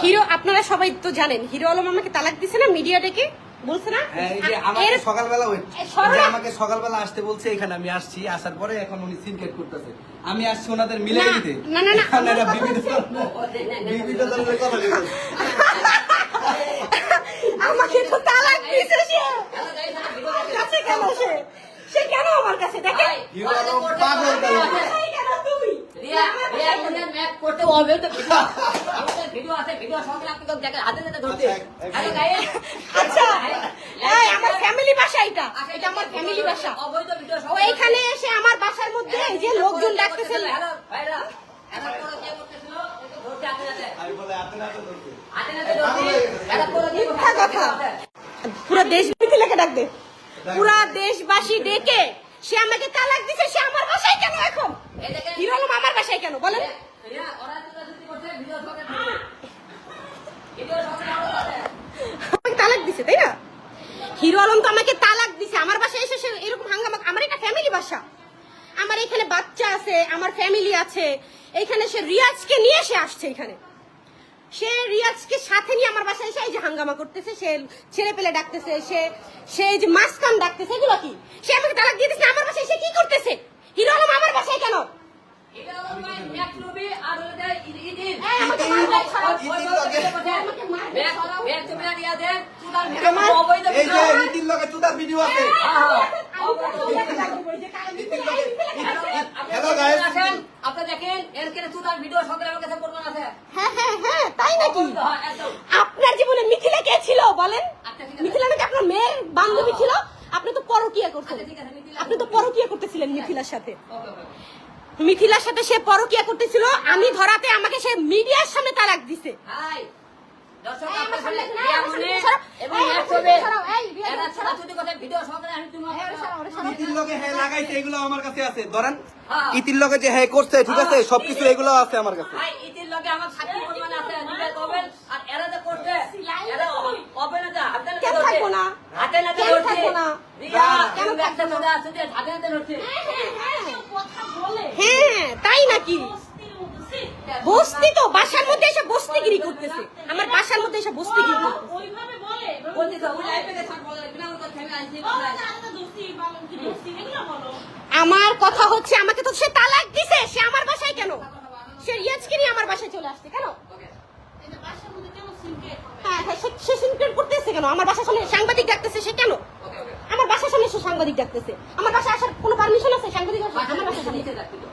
Hero আপনারা সবাই তো জানেন হিরো আলম আমাকে তালাক দিছে না মিডিয়া ডেকে বলছে না হ্যাঁ, আমাকে সকালবেলা আমাকে সকালবেলা আসতে বলছে এখানে আমি আসছি আসার পরে এখন উনি সিনকেট করতেছে আমি আসছি ওনাদের মিলে দিতে না, না, না, ধরনের কথা বলছে। আমাকে তো তালাক দিছে সে কাছে কেন সে সে কেন আমার কাছে দেখে পাগল কালো। এই কেন তুমি রিয়া রিয়া তুমি ম্যাপ করতে হবে তো ভিডিও ভিডিও আছে ভিডিও সঙ্গে আপনি কেউ দেখেন হাতে হাতে ধরতে। Hello guys? আচ্ছা এই আমার ফ্যামিলি বাসা এটা। এটা আমার ফ্যামিলি বাসা অবৈধ ভিডিও ও এইখানে এসে আমার বাসার মধ্যে এই যে লোকজন ডাকতেছে। হ্যালো ভাইরা এরা করে কে করতেছিল? ধরতে হাতে হাতে। আমি বলে হাতে নাতে ধরছে। হাতে হাতে ধরতে এরা করে কে কথা। পুরো দেশ মিথিলাকে ডাক দে। পুরা দেশবাসী ডেকে। সে আমাকে তালাক দিছে সে আমার বাসায় কেন এখন? হিরো আলম আমার বাসায় কেন? বলেন। তালাক দিছে তাই না? হিরো আলম তো আমাকে তালাক দিছে। আমার বাসায় এসে সে এরকম হাঙ্গামা আমার এটা ফ্যামিলি বাসা। আমার এখানে বাচ্চা আছে আমার ফ্যামিলি আছে। এখানে সে রিয়াজকে নিয়ে সে আসছে এখানে। সে রিয়াজকে সাথে নিয়ে আমার বাসায় এসে এই যে হাঙ্গামা করতেছে সে ছেলে পেলে ডাকতেছে সে সে যে মাসকাম ডাকতেছে এগুলো কি সে আমাকে তালাক দিয়ে দিচ্ছে আমার বাসায় সে কি করতেছে হিরো আলম আমার বাসায় কেন এটা হলো ভাই এক লবি আর হলো যে ইদিন এই, আমাকে মারবে, ছাড়ো। ব্যাগ তুমি রিয়া দে চুদার আমার- অবৈধ এই যে ভিডিও নীতির লগে চুদার ভিডিও আছে Hello, guys. আপনি দেখেন এর কেন চুদার ভিডিও সঙ্গে আমার কাছে প্রমাণ আছে হ্যাঁ হ্যাঁ হ্যাঁ তাই নাকি অবৈধ, হ্যাঁ, একদম। আপনার জীবনে মিথিলা কে ছিল বলেন আচ্ছা, ঠিক আছে। মিথিলা নাকি আপনার মেয়ের বান্ধবী ছিল আপনি তো পরকিয়া করতেন আচ্ছা, ঠিক আছে, মিথিলা- আপনি তো পরকিয়া করতেছিলেন মিথিলার সাথে। মিথিলার সাথে সে পরকিয়া করতেছিল আমি ধরাতে আমাকে সে মিডিয়ার সামনে তালাক দিছে। ইতির লগে হ্যাঁ লাগাইছে এগুলো আমার কাছে আছে। ধরেন হ্যাঁ। ইতির লগে যে হ্যাঁ করছে ঠিক আছে সবকিছু এগুলো আছে আমার কাছে। ইতির লগে আমার সাক্ষী প্রমাণ আছে আর এরা যে করছে এরা হবে না যা হাতে নাতে তাই নাকি বস্তি তো, বাসার মধ্যে এসে বস্তিগিরি করতেছে। আমার বাসার মধ্যে এসে বস্তিগিরি করতেছে। ওইভাবে বলে বলতে তো ওই লাইফে গেছে বলে বিনা কথা আমার কথা হচ্ছে, আমাকে তো সে তালাক দিছে, সে আমার বাসায় কেন? সে রিয়াজকে নিয়ে আমার বাসায় চলে আসছে কেন? হ্যাঁ হ্যাঁ সে- সিনক্রেট করতেছে কেন? আমার বাসার সামনে সাংবাদিক ডাকতেছে সে কেন? আমার বাসার সে সাংবাদিক ডাকতেছে। আমার আসার কোনো পারমিশন আছে? সাংবাদিক আমার।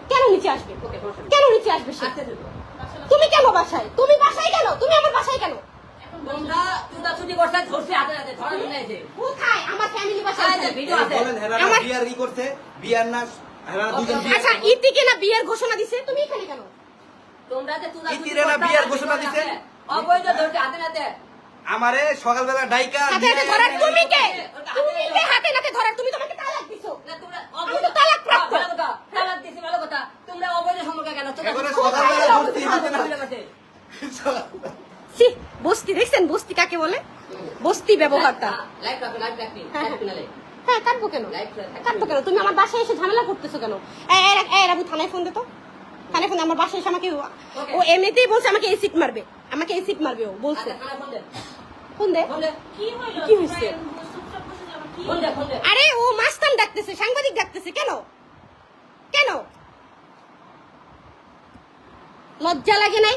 কেন নিচে আসবে? কেন নিচে আসবে সে? তুমি কেন বাসায়? তুমি বাসায় কেন? তুমি আমার বাসায় কেন? শুনে বাসায় আচ্ছা, ভিডিও আছে। বলেন হেরা আমার- বিয়ার আচ্ছা ইতিকে না ঘোষণা দিছে? তুমি এখানে কেন? তোমরা যে চুদাচুদি ইতিরে না বিয়ার ঘোষণা দিছে? অবৈধ ধরছে হাতে নাতে আমারে সকালবেলা ডাইকা হাতে হাতে ধরার তুমি কে? তুমি কে হাতে নাতে ধরার তুমি তোমাকে তালাক দিছো না, তোমরা আমি অবৈধ তো তালাক প্রাপ্ত। ভালো কথা, তালাক দিছি, ভালো কথা। তোমরা অবৈধ সম্পর্কে কেন? তোমরা এবারে কোথায় সকালবেলা যাও? ধরছি, কোথায় হাতে না- মহিলা কাছে? ছি বস্তি দেখছেন বস্তি কাকে বলে বস্তি ব্যবহারটা? হ্যাঁ। হ্যাঁ। কাটবো কেন? কাটবো কেন? তুমি আমার বাসায় এসে ঝামেলা করতেছো কেন? এই থানায় ফোন দে তো। থানায় ফোন আমার বাসায় এসে আমাকে ও এমনিতেই বলছে আমাকে এসিড মারবে। আমাকে এসিড মারবে ও বলছে। আচ্ছা, ফোন দে। ফোন দে। ফোন দে, কি হইল? কি হইছে? ফোন দে, ফোন দে। আরে ও মাস্তান ডাকতেছে সাংবাদিক ডাকতেছে। কেন? কেন? লজ্জা লাগে নাই?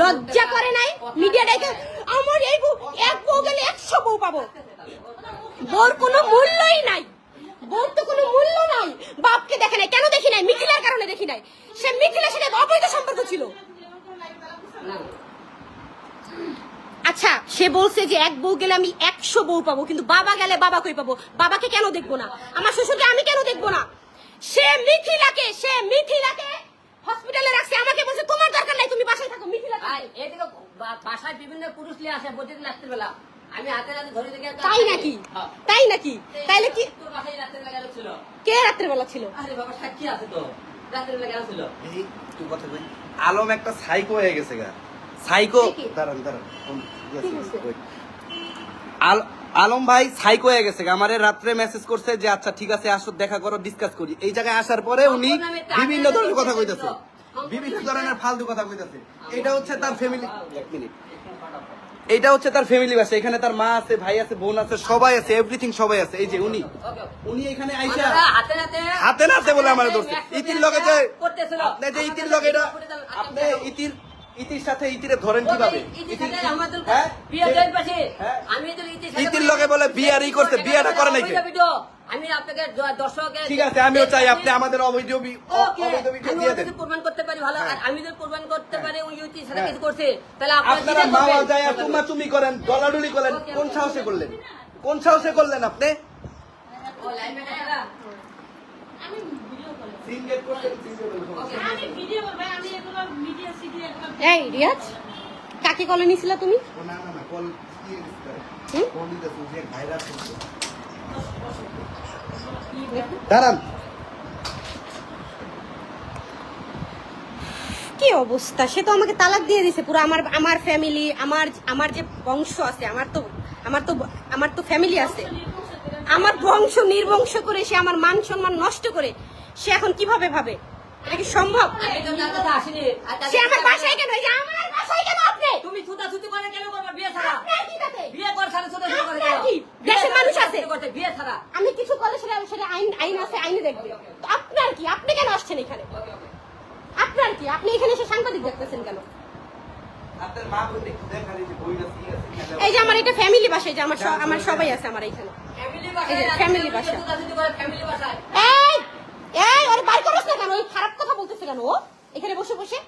লজ্জা করে নাই? মিডিয়া ডাকে আমার এই বউ এক বউ গেলে একশো বউ পাবো। বউর কোনো মূল্যই নাই। বউর তো কোনো মূল্য নাই। বাপকে দেখে নাই কেন দেখি নাই? মিথিলার কারণে দেখি নাই। সে মিথিলার সাথে অবৈধ সম্পর্ক ছিল। আচ্ছা সে বলছে যে এক বউ গেলে আমি একশো বউ পাবো কিন্তু বাবা গেলে বাবা কই পাবো? বাবাকে কেন দেখব না? আমার শ্বশুরকে আমি কেন দেখব না? সে মিথিলাকে সে মিথিলাকে হসপিটালে রাখছে আমাকে বলছে তোমার দরকার নাই তুমি বাসায় থাকো মিথিলা এদিকে বাসায় বিভিন্ন পুরুষ নিয়ে আসে প্রতিদিন রাত্রিবেলা। আমি হাতে হাতে ধরে দেখে তাই নাকি? হ্যাঁ। তাই নাকি? তাইলে কি তোর বাসায় রাত্রিবেলা গেল ছিল। কে রাত্রেবেলা ছিল? আরে বাবা সাক্ষী আছে তো। রাত্রিবেলা গেল ছিল। এই, তুই কথা কই। আলম একটা সাইকো হয়ে গেছে গা। সাইকো দাঁড়ান দাঁড়ান. আল- আলম ভাই সাইকো হয়ে গেছে। আমারে রাত্রে মেসেজ করছে যে আচ্ছা ঠিক আছে আসো দেখা করো ডিসকাস করি। এই জায়গায় আসার পরে উনি বিভিন্ন ধরনের কথা কইতেছে। বিভিন্ন ধরনের ফালতু কথা কইতাছে। এটা হচ্ছে তার ফ্যামিলি এক মিনিট। এটা হচ্ছে তার ফ্যামিলি বাসা। এখানে তার মা আছে ভাই আছে বোন আছে সবাই আছে এভরিথিং সবাই আছে। এই যে উনি। উনি এখানে আইসা হাতে নাতে হাতে বলে আমার ধরছে। ইতির লগে যে। আপনি যে ইতির লগে এটা আপনি ইতির ইতির সাথে ইতিরে ধরেন কীভাবে ইতির- হ্যাঁ? হ্যাঁ? আমি লগে বলে বিয়ারই করছে, বিয়াটা করে নাকি? আমি আপনাকে দর্শকের ঠিক আছে আমিও চাই আপনি আমাদের অবৈধ অবৈধ প্রমাণ করতে পারি ভালো আর হ্যাঁ। আমি যদি প্রমাণ করতে পারি ওই ইউটি সাথে। কিছু করছে তাহলে আপনারা আপনারা মামা যায় তুমা তুমি করেন ডলাডুলি করেন কোন সাহসে করলেন কোন সাহসে করলেন আপনি। আমি এই রিয়াজ কাকে কলে নিছিলা তুমি? দাঁড়ান। কি অবস্থা? সে তো আমাকে তালাক দিয়ে দিছে পুরো আমার আমার ফ্যামিলি আমার আমার যে বংশ আছে আমার তো আমার তো আমার তো ফ্যামিলি আছে। আমার বংশ নির্বংশ করে সে আমার মান সম্মান নষ্ট করে সে এখন কীভাবে ভাবে? এটা কি সম্ভব? সে আমার বাসায় কেন? এই যে আমার বাসায় কেন আপনি? তুমি ছুটাছুটি করে কেন করবা? বিয়ে ছাড়া। আপনার কি তাতে? বিয়ে করে ছাড়া ছুটাছুটি করে কি? দেশের মানুষ আছে। বিয়ে ছাড়া। আমি কিছু করলে সেটা সেটা আইন আইন আছে আইনে দেখবে। তো আপনার কি? আপনি কেন আসছেন এখানে। আপনার কি? আপনি এখানে এসে সাংবাদিক দেখতেছেন কেন? আপনার মা বলতে একটু দেখার এই যে বইটা দিয়ে আছে এই যে আমার এটা ফ্যামিলি বাসা যে আমার আমার সবাই আছে আমার এখানে। ফ্যামিলি বাসায় ফ্যামিলি বাসায়। এই ওর ওরে বসে না কেন? ওই খারাপ কথা বলতেছে কেন ও? এখানে বসে বসে।